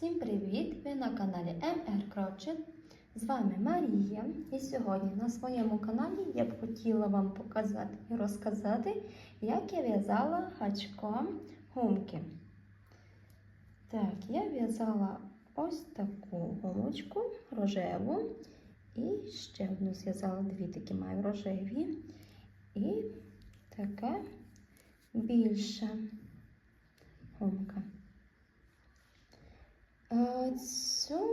Всім привіт! Ви на каналі MR Crochet. З вами Марія. І сьогодні на своєму каналі я б хотіла вам показати і розказати, як я в'язала гачком гумки. Так, я в'язала ось таку гумочку рожеву. І ще одну зв'язала дві такі маю рожеві. І така більша гумка. Е, Цю,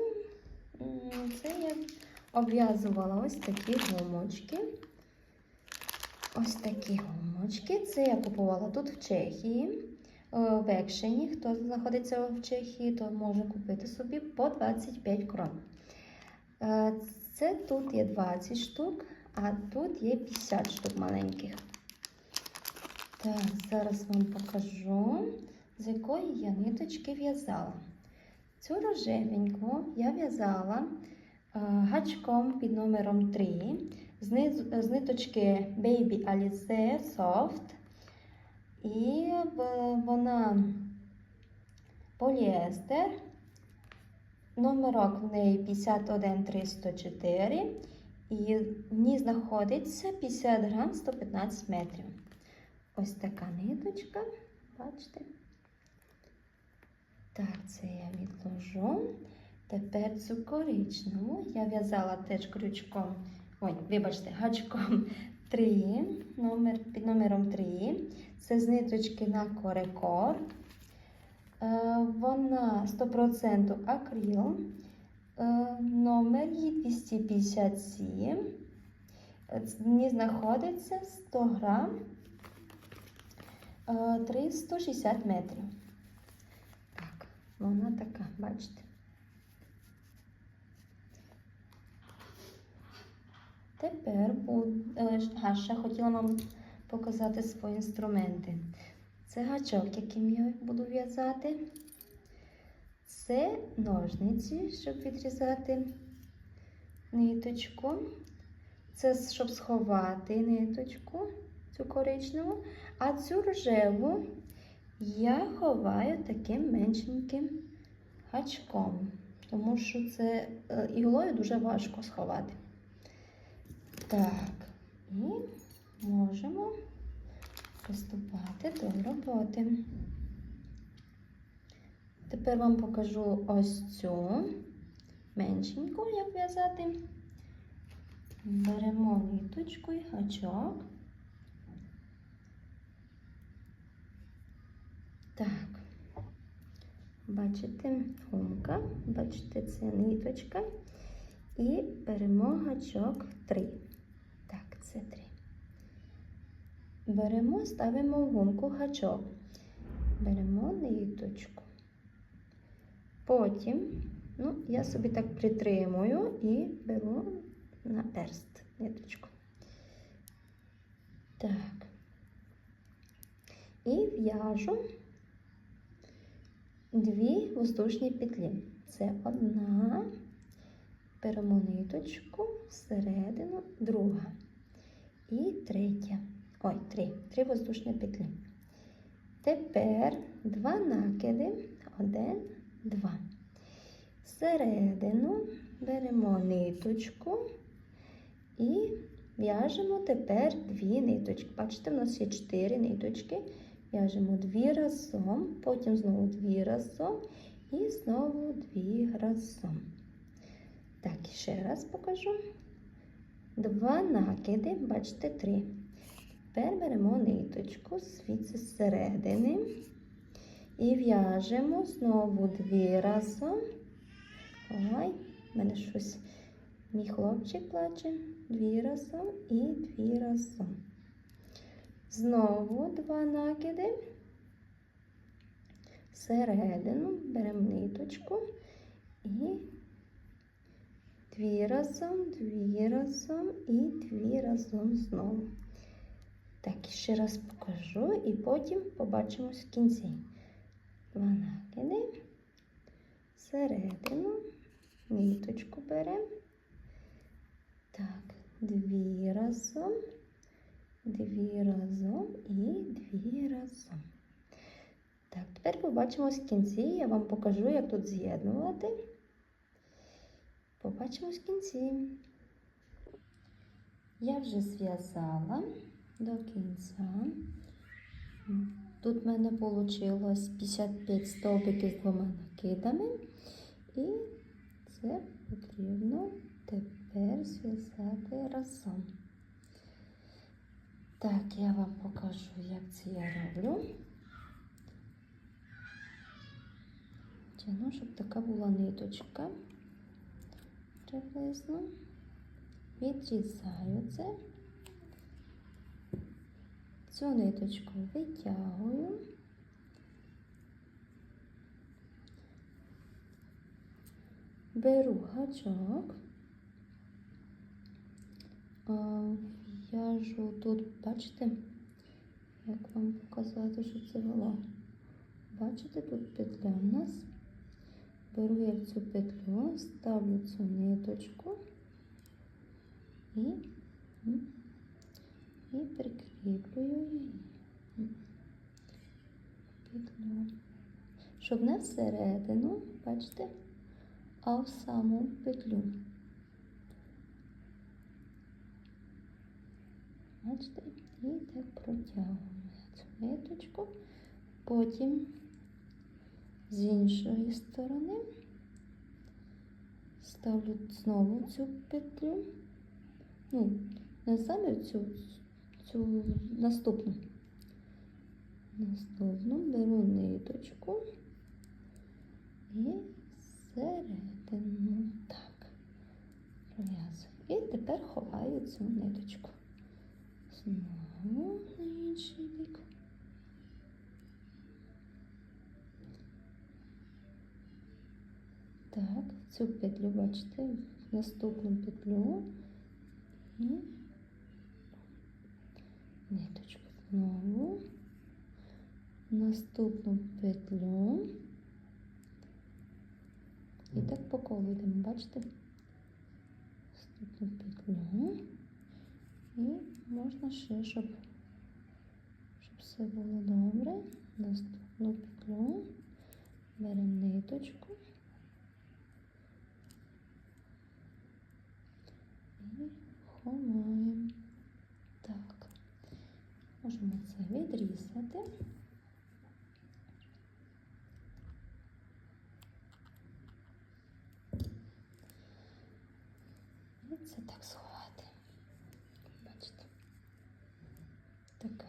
це я обв'язувала ось такі гумочки. Ось такі гумочки. Це я купувала тут в Чехії, е, в Екшені. Хто знаходиться в Чехії, то може купити собі по 25 крон. Е, Це тут є 20 штук, а тут є 50 штук маленьких. Так, зараз вам покажу, з якої я ниточки в'язала. Цю рожевеньку я в'язала е, гачком під номером 3 з, ниточки Baby Alize Soft. І вона поліестер. Номерок в неї 51304. І в ній знаходиться 50 грам 115 метрів. Ось така ниточка, бачите? Так, це я відложу. Тепер цю коричневу я в'язала теж крючком, ой, вибачте, гачком 3, номер, під номером 3. Це з ниточки на корекор. Е, вона 100% акрил. Е, номер її 257. Е, В ній знаходиться 100 грам е, 360 метрів. Вона така, бачите. Тепер буду, а, ще хотіла вам показати свої інструменти. Це гачок, яким я буду в'язати. Це ножниці, щоб відрізати ниточку. Це щоб сховати ниточку, цю коричневу, а цю рожеву я ховаю таким меншеньким гачком, тому що це е, іглою дуже важко сховати. Так, і можемо приступати до роботи. Тепер вам покажу ось цю меншеньку, як в'язати. Беремо ниточку і гачок. Так, бачите, гумка, бачите, це ниточка. І беремо гачок 3. Так, це 3. Беремо, ставимо в гумку гачок. Беремо ниточку. Потім, ну, я собі так притримую і беру на перст ниточку. Так. І в'яжу дві воздушні петлі. Це одна, беремо ниточку всередину, друга і третя. Ой, три, три воздушні петлі. Тепер два накиди, один, два. Всередину беремо ниточку і в'яжемо тепер дві ниточки. Бачите, в нас є чотири ниточки. В'яжемо дві разом, потім знову дві разом і знову дві разом. Так, ще раз покажу. Два накиди, бачите, три. Тепер беремо ниточку звідси зсередини і в'яжемо знову дві разом. Ой, в мене щось мій хлопчик плаче. Дві разом і дві разом. Знову два накиди. Всередину беремо ниточку і дві разом, дві разом і дві разом знову. Так, ще раз покажу і потім побачимось в кінці. Два накиди. Всередину ниточку беремо. Так, дві разом, дві разом і дві разом. Так, тепер побачимось в кінці. Я вам покажу, як тут з'єднувати. Побачимось в кінці. Я вже зв'язала до кінця. Тут в мене вийшло 55 стовбиків з двома накидами. І це потрібно тепер зв'язати разом. Так, я вам покажу, як це я роблю. Тяну, щоб така була ниточка приблизно. Відрізаю це. Цю ниточку витягую. Беру гачок, в'яжу тут, бачите, як вам показати, що це було. Бачите, тут петля в нас. Беру я в цю петлю, ставлю цю ниточку і, і прикріплюю її. Петлю. Щоб не всередину, бачите, а в саму петлю. Бачите, і так протягуємо цю ниточку. Потім з іншої сторони ставлю знову цю петлю, ну, не саме цю, цю наступну. Наступну беру ниточку і середину так пров'язую. І тепер ховаю цю ниточку. Знову на інший бік. Так, цю петлю, бачите, наступну петлю і ниточку знову, наступну петлю. І так по колу йдемо, бачите? Наступну петлю. І можна ще, щоб, щоб все було добре. Наступну петлю. Беремо ниточку. І ховаємо. Так, можемо це відрізати. І це так сховати. Бачите? Така.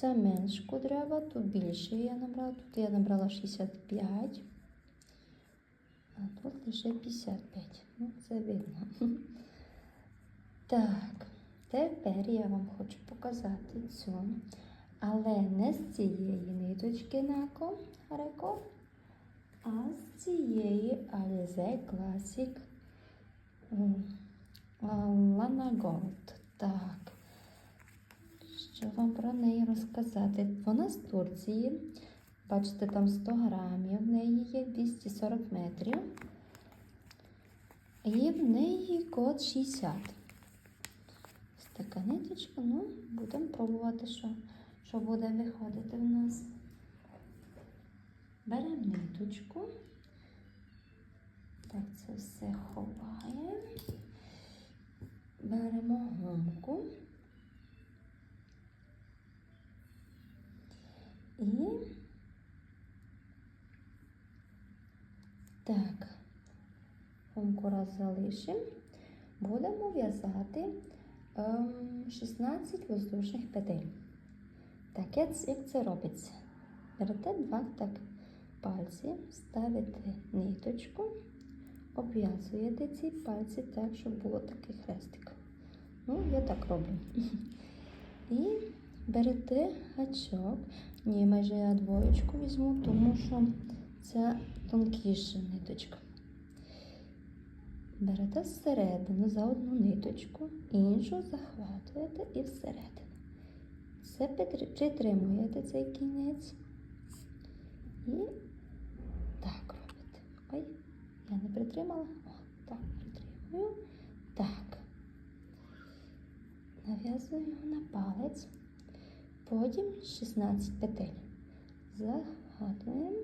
Це менш кудрява, тут більше я набрала. Тут я набрала 65, а тут лише 55. Ну, це видно. Так, тепер я вам хочу показати цю, але не з цієї ниточки Нако Реко, а з цієї Alize Classic Lana Gold. Так. Що вам про неї розказати? Вона з Турції. Бачите, там 100 грамів, в неї є 240 метрів. І в неї код 60. Ось така ниточка. Ну, будемо пробувати, що, що буде виходити в нас. Беремо ниточку. Так, це все ховаємо. Беремо гумку. І так, гумку раз залишимо. Будемо в'язати ем, 16 воздушних петель. Так, як це робиться? Берете два так пальці, ставите ниточку, обв'язуєте ці пальці так, щоб було такий хрестик. Ну, я так роблю. І берете гачок. Ні, майже я двоєчку візьму, тому що це тонкіша ниточка. Берете зсередину за одну ниточку, іншу захватуєте і всередину. Все притри- притримуєте цей кінець і так робите. Ой, я не притримала. О, так, притримую. Так. Нав'язую його на палець. Потім 16 петель. Загадуємо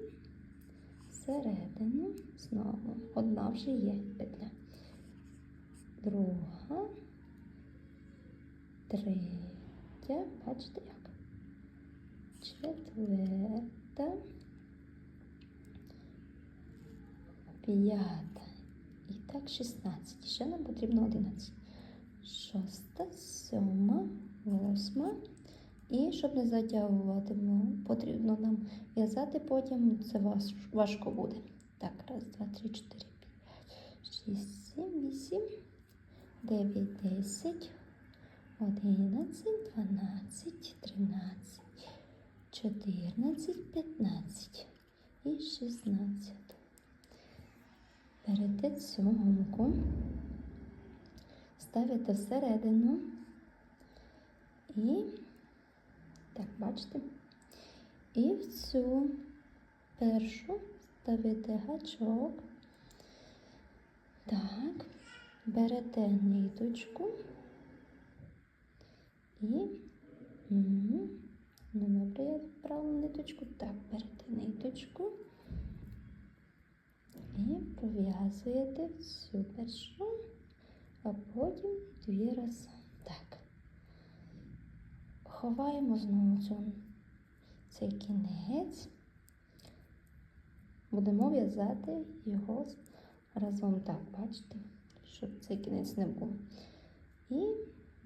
всередину знову. Одна вже є петля. Друга, третя, бачите як? Четверта, п'ята. І так 16. Ще нам потрібно 11. Шоста, сьома, восьма. І щоб не затягувати, ну, потрібно нам в'язати потім, це важко буде. Так, раз, два, три, чотири, п'ять, шість, сім, вісім, дев'ять, десять, одинадцять, дванадцять, тринадцять, чотирнадцять, п'ятнадцять і шістнадцять. Берете цю гумку, ставите всередину і так, бачите? І в цю першу ставите гачок. Так, берете ниточку і. Угу. Ну, добре, я брала ниточку. Так, берете ниточку і пров'язуєте всю першу, а потім дві рази. Ховаємо знову цю, цей кінець. Будемо в'язати його разом так, бачите, щоб цей кінець не був. І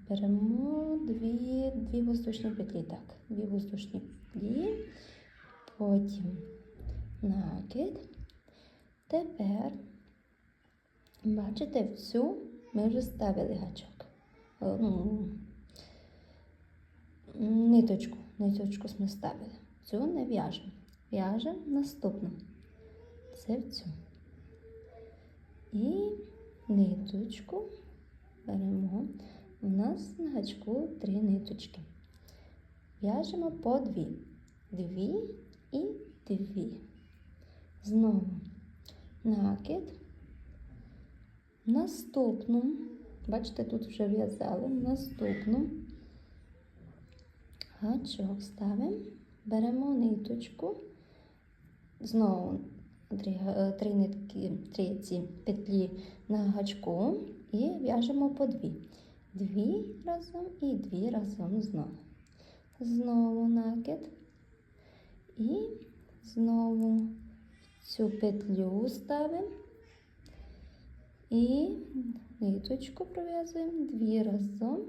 беремо дві, дві воздушні петлі. Так, дві воздушні петлі, потім накид. Тепер, бачите, в цю ми вже ставили гачок. Ниточку, ниточку ми ставили. Цю не в'яжемо. В'яжемо наступну. Це в цю. І ниточку беремо. У нас на гачку три ниточки. В'яжемо по дві. Дві і дві. Знову накид. Наступну, бачите, тут вже в'язали, наступну гачок ставимо, беремо ниточку, знову три, три нитки, три ці петлі на гачку і в'яжемо по дві. Дві разом і дві разом знову. Знову накид. І знову цю петлю ставимо і ниточку пров'язуємо дві разом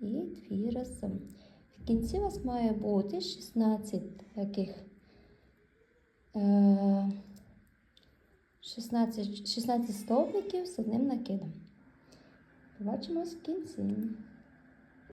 і дві разом. В кінці у вас має бути 16 таких е, 16, 16 стовпиків з одним накидом. Побачимось в кінці.